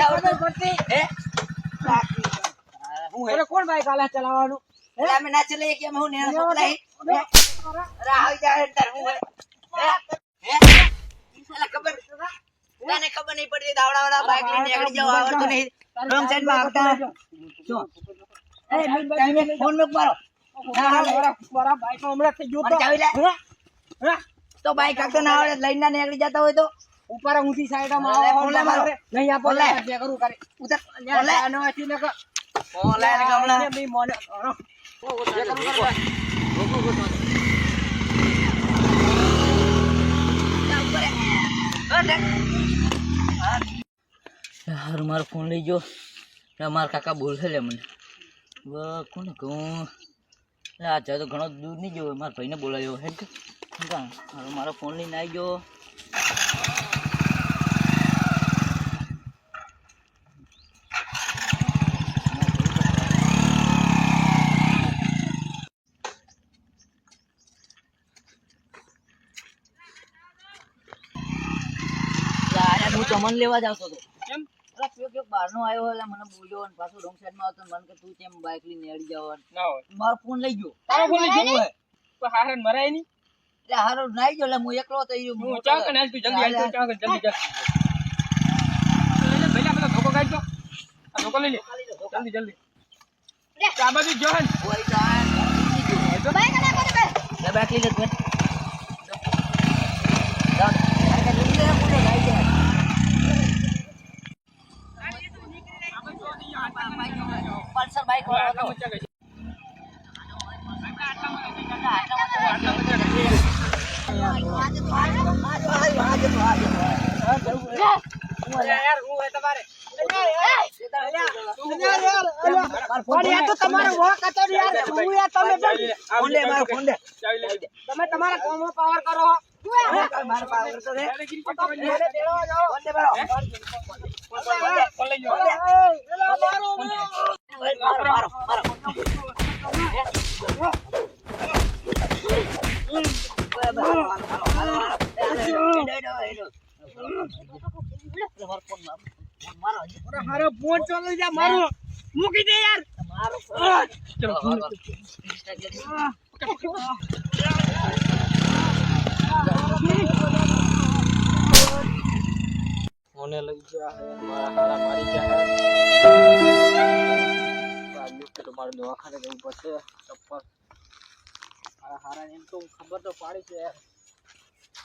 હાંકતા આવડતું પડતી. હે? હું કોણ બાઈક આલે ચલાવવાનું? હે? અમે ના ચલાઈએ કે હું નેણ મોકલાઈ આવી જાય અંદર હું હે? હે? ખબર? તને ખબર નહીં પડતી દાવડાવાળા બાઈક લઈને નીકળી જાવ આવડતું નહીં. રોંગ સાઈડમાં આવતા જો. એ ટાઈમે ફોન મેક મારો? તો બાઈક આગળ ના આવડે લઈને ના નીકળી જતા હોય તો. ઉપર ઊંચી સાઈડમાં આવો ઓલે મારે. નહીં આપો ફોન લે. જે કરું કરે. ઉતર. ઓલે આનો લે. જાનો ઓલે ને ફોન ને મોને અરે, જે કરું કરે. હારું મારો ફોન લઈ ગયો. મારા કાકા બોલશે લે મને. કોને કહું આ જાય તો ઘણો દૂર નહીં ગયો મારા ભાઈને બોલાવ્યો. હે કે હારું મારો ફોન લઈને આવી ગયો. હું ચમન લેવા જ આવતો હતો કેમ? અલા, કયો કયો બહારનો આવ્યો એટલે મને બોલ્યો અને પાછો રોંગ સાઈડમાં આવતો ને મને કે તું કેમ બાઇક લઈને નેડી જાવ મારો ફોન લઈ ગયો. તારો ફોન લઈ ગયો હે. તો હારણ મરાય નહીં હારો નાઈ ગયો એટલે હું એકલો હતો ઈ હું ચા કને હાલ તું જલ્દી હાલ તું ચા કને જલ્દી જા એટલે પહેલા પેલા ધોકો કાઢ દો આ ધોકો લઈ લે. જલ્દી જલ્દી. આ બાજુ જો હે ને. ઓય તો આ નીકળી ગયો. લે બાઇક લઈ લે તું. જાઓ. આ કે લઈ લે, પૂરો નાઈ જાય. પલ્સર બાઇક વાળો હતો. યાર હું હે તમારે ફોન પણ તો તમારો યાર હું યાર તમે ફોન લે, મારો ફોન લે. તમે તમારા કોમો પાવર કરો મારો પાવર તો દે. ને. મારો. મારો, મારો, મારો. ચાલુ જા મારો મૂકી દે યાર. ચલો મને લઈ ગયા મારા હારા મારી ગયા મારે દવાખાને જવું પડશે ચપ્પલ. મારા હારા એમ તો ખબર તો પાડી છે. યાર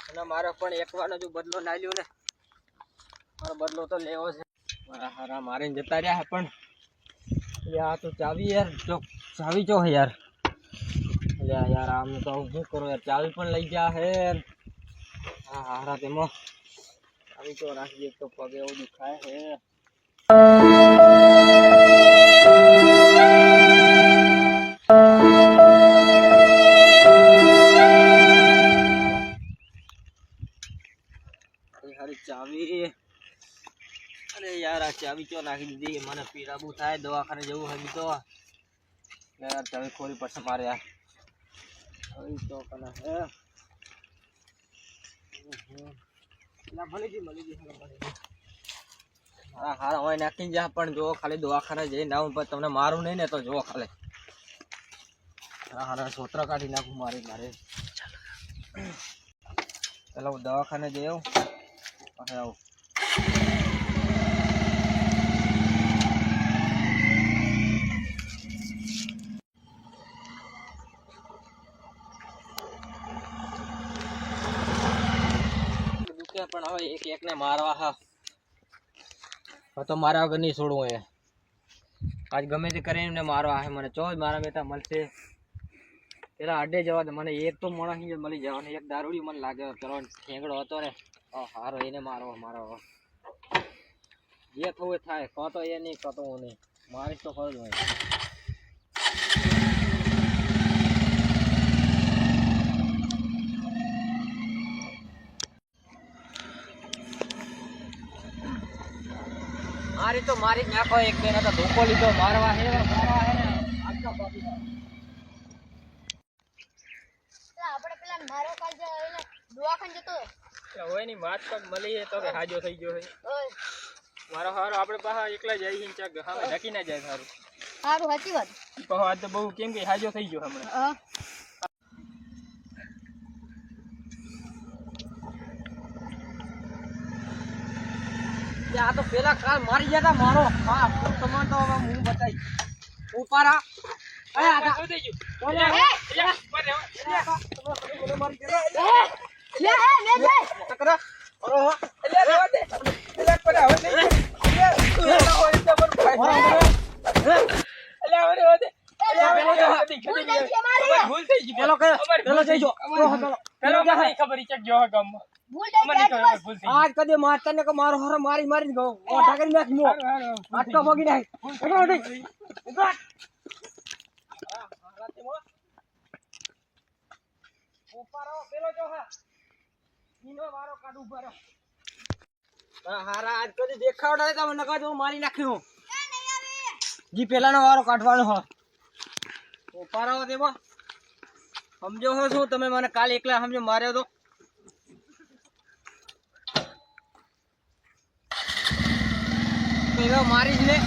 અને મારે પણ એક વાર જો બદલો ના લ્યો ને. મારો બદલો તો લેવો છે મારા હારા મારીને જતા રહ્યા હે પણ યાર તો ચાવી યાર, જો ચાવી જો હે યાર. અલ્યા યાર, આમ તો હું શું કરું યાર, ચાવી પણ લઈ ગયા હે. હા હારા તેમાં ચાવી તો રાખી એક તો પગે એવું દુખાય હે. અરે, હારી ચાવી. અરે યાર આ ચાવી ચો નાખી દીધી? મને પીરાબુ થાય દવાખાને જવું હોય તો. યાર ચાવી ખોલી પડશે મારે યાર હવે તો કને હે. ના મળી જી મળી ગઈ હવે હા હારા હોય નાખીને જા પણ જો ખાલી દવાખાને જઈને આવું પણ તમને મારું નહીં ને તો જો ખાલી. હા હારા સોત્ર કાઢી નાખું મારી મારે. ચાલો. હું દવાખાને જઈ આવું હવે આવું. પણ હવે એક એકને મારવા હા. તો મારા વગર નહીં છોડવું એ. આજ ગમે તે કરીને એમને મારવા હે મને ચો મારા બેટા મળશે. પેલા અડે જવા દે. મને એક તો મોણા અહીં મળી જવાનું. એક દારૂડી મને લાગે પેલો ઠેંગડો હતો ને. હારો એને મારો મારો જે થવું એ થાય. કહો તો એ નહીં કહો તો હું નહીં. મારીશ તો ખરું જ હોય. મારી તો મારી જ નાખો એક બેના તો ધોકો લીધો મારવા હે મારવા હે આપણે પેલા મારો કાલ જે એને દવાખાને જતો હોય. ની વાત પગ મળી હે તો કે હાજો થઈ ગયો હે. મારો હારો આપણે પાછા એકલા જઈએ ને ચાક હામે ઢકી ના જાય સારું સારું સાચી વાત. પાછો આજ તો બહુ કેમ કે હાજો થઈ ગયો હમણાં. હા આ તો પેલા કાલ મારી ગયા મારો હા તમાર તો હવે હું બતાવી ઉપારા અરે આ શું થઈ ગયું લે હે લે લે ટકરા ઓહો એટલે રેવા દે એટલે પડે હવે નહીં એટલે હોય તો પણ ફાયદો એટલે હવે રેવા દે એટલે હવે રેવા દે ભૂલ થઈ ગઈ અમારી. ભૂલ થઈ ગઈ પેલો કયો પેલો પેલો ખબર ચેક ગયો ગામમાં આજ કદી મારતા ને મારો હારો મારી મારી ગયો. ઓઠા કરી નાખ મો આટલો ભોગી નાખ. ઊભો. પેલો જો હા. કાઢ, ઊભા હારા આજ કદી દેખાવડા તો મને કહો મારી નાખ્યો. જી પેલાનો વારો કાઢવાનો હા. ઉપાડો તેમાં સમજો હો શું તમે મને કાલે એકલા સમજો માર્યો તો. તો મારી જ લે.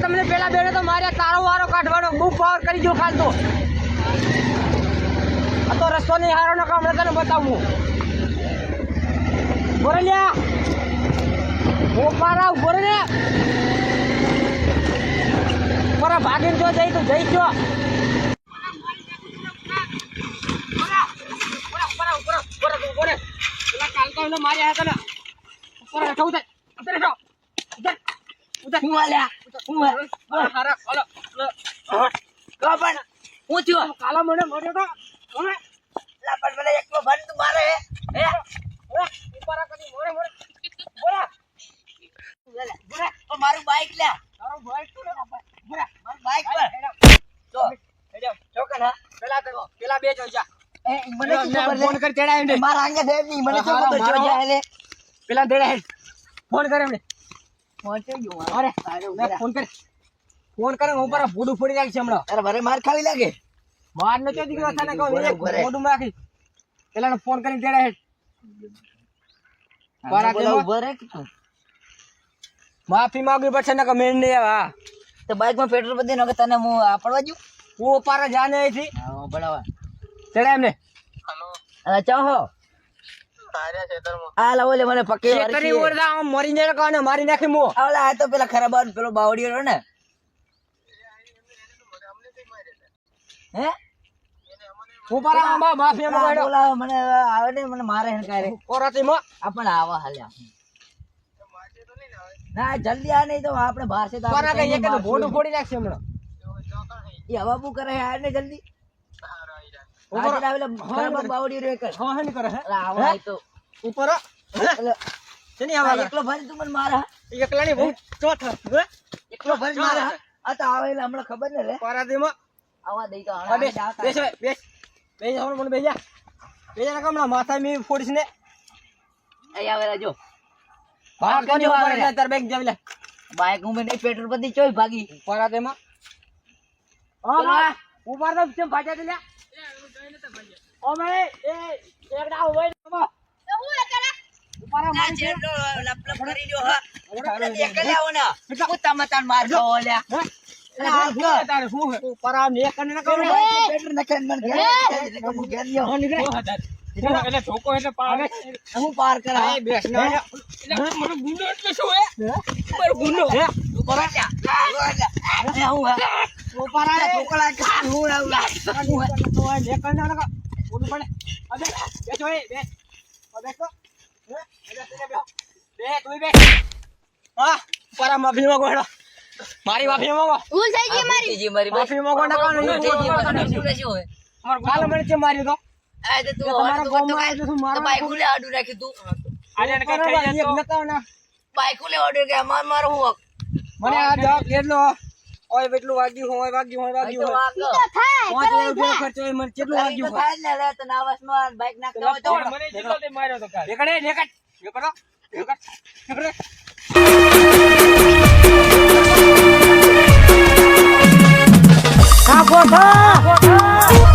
તમને પેલા બેને તો મારે તારો વારો કાઢવાનો, બહુ પાવર કરી જો ખાલતો આ તો રસ્તો નહીં હારો ન કામ તને બતાવું. બોરે લ્યા ઉપારા બોરે ને. ઉપારા ભાગીને જો જઈ તો જઈ જો. માર્યા હતા ને ઉપર હેઠો ઉતર ઉતર હેઠો ઉતર ઉતર હું આલ્યા હું હારા હાલો તો પણ હું થયો કાલા મને મળ્યો તો હવે લા પણ મને એકલો ભણ તું મારે. હે? ઉપારા મોરે મોરે. બોલે, બોલે. ઓ મારું બાઈક લ્યા તારો ભાઈ તો ને મારું બાઈક પર તો હેડો ચોકન હા પેલા તો પેલા બે જોઈ જા એ મને ખબર ફોન કરી એમને મારા આંગે દે નહીં મને શું ખબર મારો- જો જાય પેલા તેડાય હેડ ફોન કરે એમને પહોંચી ગયો અરે તારે ફોન કરે ફોન કરે હું. પર ભૂડું ફોડી નાખી છે હમણાં અરે ભરે માર ખાવી લાગે માર નતો દીકરો તને કહું એક. મોઢું નાખી પેલા ફોન કરીને તેડા મારા બોલા તેમાં- ઊભો રે કે માફી માંગવી પડશે ને કે મેં નહીં આવે હા તો બાઈકમાં પેટ્રોલ બધી નો કે તને હું આપડવા પડવા જુ હું ઉપારા જાને અહીંથી. હા બળાવા તેડાય એમને. અલા ચાહો આ લા ઓલે મને પકે ખેતરી ઓરડા આમ મરી જાય કાને મારી નાખી મો. આ તો પેલા ખરાબ પેલો બાવડીયો રહ્યો ને. હે? ઉપારા આમાં માફી માંગવા મને આવે ને મને મારે હે કારે ઓરાતી માં. આ આવા હાલ્યા. ના જલ્દી આ નહીં તો આપણે બહાર છે ભોડું ફોડી નાખશે હમણાં. એ હવા બુ કરે આ ને જલ્દી. ઉપર આજે ખરાબ બાવડીયો રહ્યો એક હા હે કરે હે. અલા આય તો. ઉપર તેની આવા એકલો ભરી તું મને મારા એકલાની બહુ ચોથ હે. એકલો ભરી મારા આ તો હમણાં ખબર ને આવા દઈ તો આ બેસ હમણાં બેસ હવે, બેસ. બેસ હવે મને બેસ જા બેસ જા હમણાં માથા મી ફોડીશ ને. અહીં આવેલા જો. કોની કોની લે. તાર જાવ લે. બાઈક હું નહીં પેટ્રોલ બધી ચોય ભાગી. ઓરાતી માં પેલો આ. ઉપર તો કેમ ભાજા દે લે ઓ ભાઈ એ એક હોય ને બાબા હું એ કરે ઉપર કરી હા. એક જ આવો ને. હું? તારે મને હું. હા હું પાર કરા. એ બેસ એટલે શું હે? હે? મારી માફી માંગો. ભૂલ થઈ ગઈ મારી. મારી માફી માંગો ના કાનો મારી તો. આ તો તું કે તમારા તો શું તો બાઈક ઉલે આડું રાખ્યું તું. ને બાઈક ઉલે આડું કે મારું હું મને આ જવાબ કેટલો? ઓય એટલું વાગ્યું હોય ઓય વાગ્યું હોય વાગ્યું હોય. વાગો. તો થાય પાંચ હજાર ખર્ચો હોય મને કેટલું વાગ્યું હોય ને, લે, તને આવાસમાં બાઈક નાખતા હોય તો. તો મને જેટલો તે માર્યો તો કાલ. એકડે નીકળો નીકળ નીકળે હા, ગોઠો.